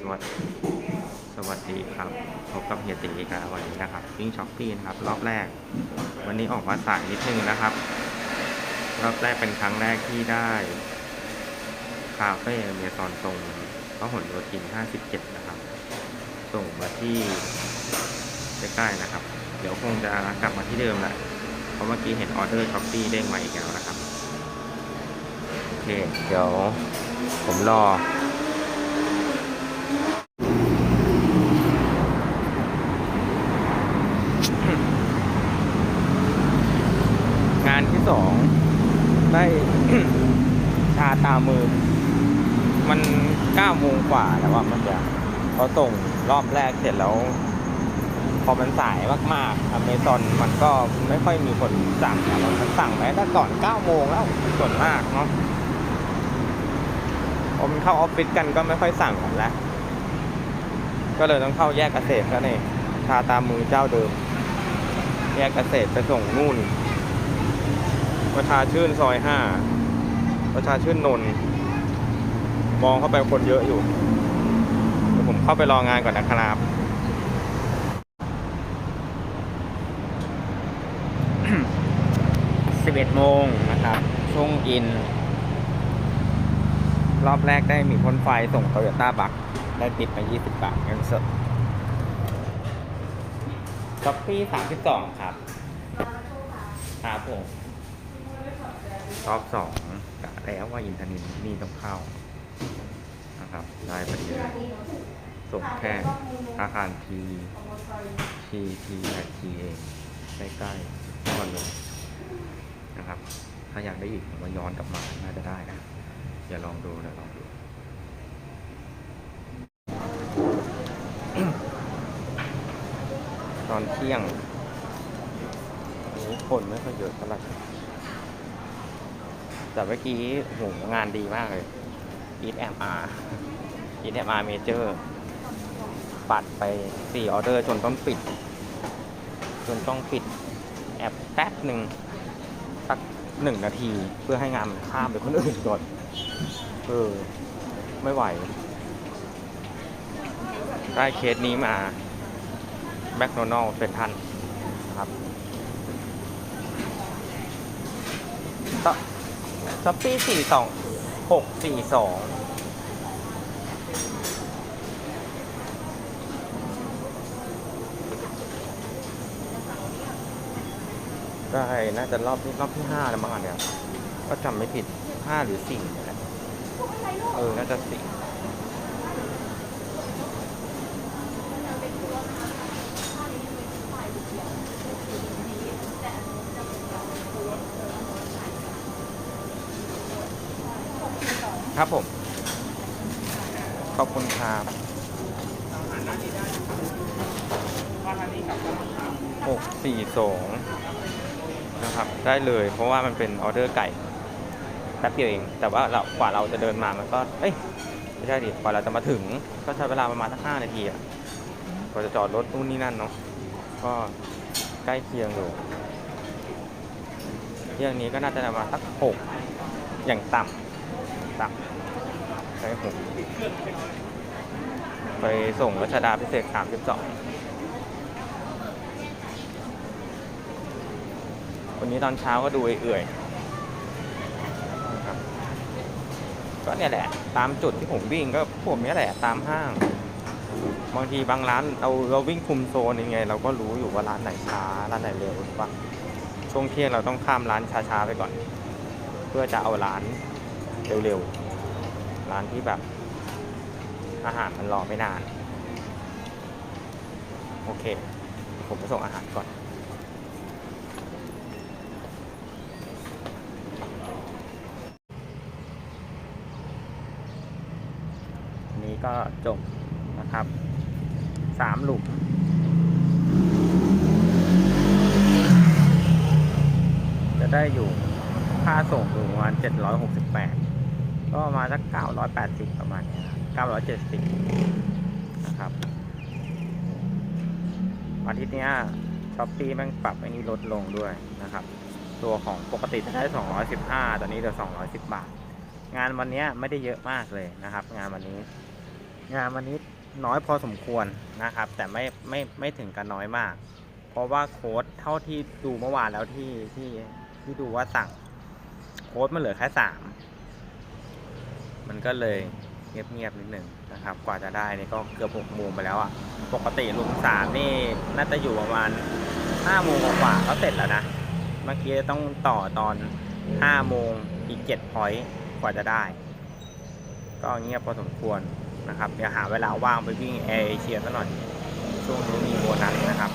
สวัสดีสวัสดีครับพบกับเฮียตีกันวันนี้นะครับวิ่งช็อปปี้นะครับ รอบแรก วันนี้ออกมาสายนิดนึงนะครับ รอบแรกเป็นครั้งแรกที่ได้คาเฟ่เมซอนตรงพหลโยธิน 57 นะครับ ส่งมาที่ใกล้ๆนะครับ เดี๋ยวคงจะกลับมาที่เดิมแหละเพราะเมื่อกี้เห็นออเดอร์ช้อปปี้เด้งมาอีกแล้วนะครับ โอเค เดี๋ยวผมรอ งานที่สอง ได้ ชาตามือ มันเก้าโมงกว่าแล้วว่ามันจะเขาส่งรอบแรกเสร็จแล้ว พอมันสายมากๆอเมซอนมันก็ไม่ค่อยมีคนสั่งอะเราสั่งแม้แต่ก่อนเก้าโมงแล้วส่วนมากเนาะพอมันเข้าออฟฟิศกันก็ไม่ค่อยสั่งกันแล้ว ก็เลยต้องเข้าแยกเกษตรก็นี่ชาตามือเจ้าเดิม แยกเกษตรไปส่งนู่น ประชาชื่นซอยห้าประชาชื่นนนท์มองเข้าไปคนเยอะอยู่เดี๋ยวผมเข้าไปรองานก่อนนะครับสิบเอ็ดโมงนะครับ ช่วงอิน รอบแรกได้มีพ่นไฟส่งโตโยต้าบัก ได้ติดมา20 บาทเงินสดช้อปปี้32 ครับ ครับผม รอบสองกะแล้วว่าอินทนินท์นี่ต้องเข้านะครับ ได้พอดีเลยส่งแค่อาคารทีทีทีแอทีเองใกล้ๆนอนเลยนะครับ ถ้าอยากได้อีกผมว่าย้อนกลับมาน่าจะได้นะอย่าลองดูเดี๋ยวลองดูตอนเที่ยงโอ้คนไม่ค่อยเยอะเท่าไหร่ แต่เมื่อกี้หงานดีมากเลย e ี m r e ี m r Major ปัดไปสี่ออเดอร์จนต้องปิด จนต้องปิดแอปแป๊บหนึ่งสักหนึ่งนาทีเพื่อให้งานมันข้ามไปคนอื่นก่อนเออ ไม่ไหว ได้เคสนี้มาแมคโดนัลเป็นทันนะครับต่อ ช้อปปี้สี่สองหกสี่สองได้น่าจะรอบที่รอบที่ห้าแล้วมั้งอันเนี่ยก็จำไม่ผิดห้าหรือสี่นี่แหละเออ น่าจะสี่ ครับผม ขอบคุณครับหกสี่สองนะครับ ได้เลยเพราะว่ามันเป็นออเดอร์ไก่แป๊บเดียวเอง แต่ว่าเรากว่าเราจะเดินมามันก็ เอ้ย ไม่ใช่ดิ กว่าเราจะมาถึง ก็ใช้เวลาประมาณสักห้านาทีอะกว่าจะจอดรถนู่นนี่นั่นเนาะ ก็ใกล้เคียงอยู่เที่ยงนี้ก็น่าจะประมาณสักหกอย่างต่ำ ต่ำใช้หกไปส่งรัชดาพิเศษ32วันนี้ตอนเช้าก็ดูเอื่อยก็เนี่ยแหละ ตามจุดที่ผมวิ่งก็พวกเนี้ยแหละตามห้าง บางทีบางร้านเราเราวิ่งคุมโซนยังไง เราก็รู้อยู่ว่าร้านไหนช้าร้านไหนเร็วถูกปะช่วงเที่ยงเราต้องข้ามร้านช้าๆไปก่อน เพื่อจะเอาร้าน เร็วๆ ร้านที่แบบ อาหารมันรอไม่นาน โอเค ผมไปส่งอาหารก่อนนนี้ก็จบนะครับสามหลุมจะได้อยู่ค่าส่งอยู่ประมาณ768 ก็มาสัก980ประมาณนี้ย970นะครับอาทิตย์เนี้ยช้อปปี้แม่งปรับไอ้นี้ลดลงด้วยนะครับ ตัวของปกติจะได้215ตอนนี้เหลือ210บาท งานวันนี้ไม่ได้เยอะมากเลยนะครับ งานวันนี้ งานวันนี้น้อยพอสมควรนะครับ แต่ไม่ไม่ไม่ถึงกับน้อยมาก เพราะว่าโค้ดเท่าที่ดูเมื่อวานแล้วที่ที่ที่ดูว่าสั่งโค้ดมันเหลือแค่สาม มันก็เลยเงียบๆนิดหนึ่งนะครับ กว่าจะได้นี่ก็เกือบหกโมงไปแล้วอะ ปกติลุงสามนี่น่าจะอยู่ประมาณห้าโมงกว่าๆก็เสร็จแล้วนะ เมื่อกี้ต้องต่อตอนห้าโมงอีกเจ็ดพอยต์กว่าจะได้ ก็เงียบพอสมควรนะครับเดี๋ยวหาเวลาว่างไปวิ่งแอร์เอเชียซะหน่อย ช่วงนี้มีโบนัสนะครับ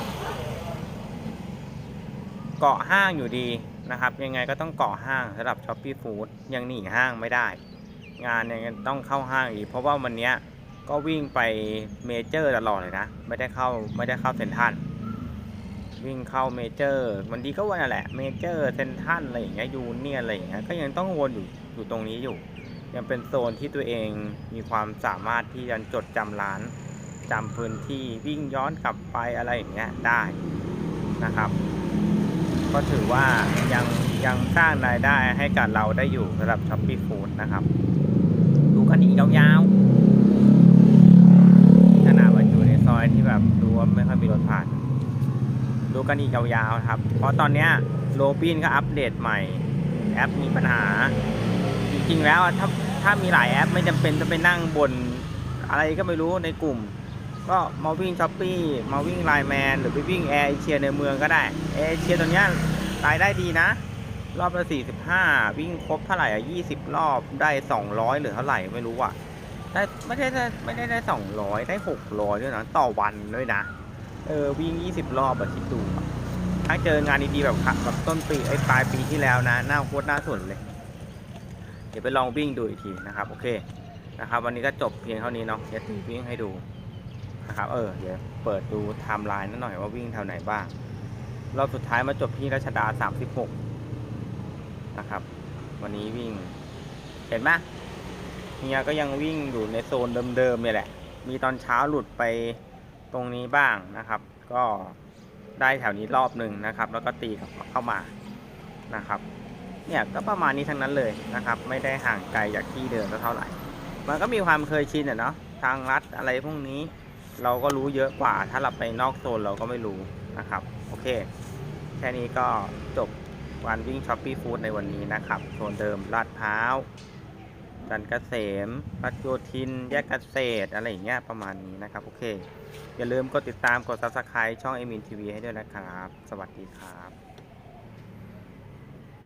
เกาะห้างอยู่ดีนะครับ ยังไงก็ต้องเกาะห้างสำหรับช้อปปี้ฟู้ดยังหนีห้างไม่ได้ งานยังต้องเข้าห้างอีก เพราะว่าวันเนี้ยก็วิ่งไปเมเจอร์ตลอดเลยนะ ไม่ได้เข้าไม่ได้เข้าเซนทรัลวิ่งเข้าเมเจอร์วันดีก็วันนั่นแหละเมเจอร์เซนทรัลอะไรอย่างเงี้ยยูเนียอะไรอย่างเงี้ยก็ยังต้องวนอยู่อยู่ตรงนี้อยู่ ยังเป็นโซนที่ตัวเองมีความสามารถที่จะจดจำร้านจำพื้นที่วิ่งย้อนกลับไปอะไรอย่างเงี้ยได้นะครับ ก็ถือว่ายังยังสร้างรายได้ให้กับเราได้อยู่สำหรับช้อปปี้ฟู้ดนะครับ กันอีกยาวๆขนาดว่าอยู่ในซอยที่แบบดูว่าไม่ค่อยมีรถผ่าน ดูกันอีกยาวๆครับ เพราะตอนเนี้ยโรบินก็อัปเดตใหม่ แอปมีปัญหา จริงๆแล้วถ้าถ้ามีหลายแอปไม่จำเป็นจะไปนั่งบนอะไรก็ไม่รู้ในกลุ่ม ก็มาวิ่งช้อปปี้มาวิ่งไลน์แมนหรือไปวิ่งแอร์เอเชียในเมืองก็ได้แอร์เอเชียตัวเนี้ยรายได้ดีนะ รอบละ45วิ่งครบเท่าไหร่อะ20รอบได้200หรือเท่าไหร่ไม่รู้อะได้ไม่ได้ได้ไม่ได้ได้200ได้600ด้วยนะต่อวันด้วยนะเออวิ่ง20รอบอะคิดดูถ้าเจองานดีๆแบบแบบต้นปีไอ้ปลายปีที่แล้วนะน่าโคตรน่าสนเลย เดี๋ยวไปลองวิ่งดูอีกทีนะครับ โอเคนะครับ วันนี้ก็จบเพียงเท่านี้เนาะเดี๋ยวตีวิ่งให้ดูนะครับ เออเดี๋ยวเปิดดูไทม์ไลน์นั่นหน่อยว่าวิ่งแถวไหนบ้างรอบสุดท้ายมาจบที่รัชดา36 นะครับ วันนี้วิ่ง เห็นไหมเฮียก็ยังวิ่งอยู่ในโซนเดิมๆเนี่ยแหละ มีตอนเช้าหลุดไปตรงนี้บ้างนะครับ ก็ได้แถวนี้รอบหนึ่งนะครับ แล้วก็ตีกับเข้ามานะครับ เนี่ยก็ประมาณนี้ทั้งนั้นเลยนะครับ ไม่ได้ห่างไกลจากที่เดิมเท่าไหร่ มันก็มีความเคยชินอะเนาะทางลัดอะไรพวกนี้เราก็รู้เยอะกว่าถ้าเราไปนอกโซนเราก็ไม่รู้นะครับ โอเค แค่นี้ก็จบ วันวิ่งช้อปปี้ฟู้ดในวันนี้นะครับโซนเดิมลาดพร้าวจันเกษมรัชโยธิน แยกเกษตร อะไรอย่างเงี้ยประมาณนี้นะครับ โอเค อย่าลืมกดติดตามกด subscribe ช่องเอมินทีวีให้ด้วยนะครับ สวัสดีครับ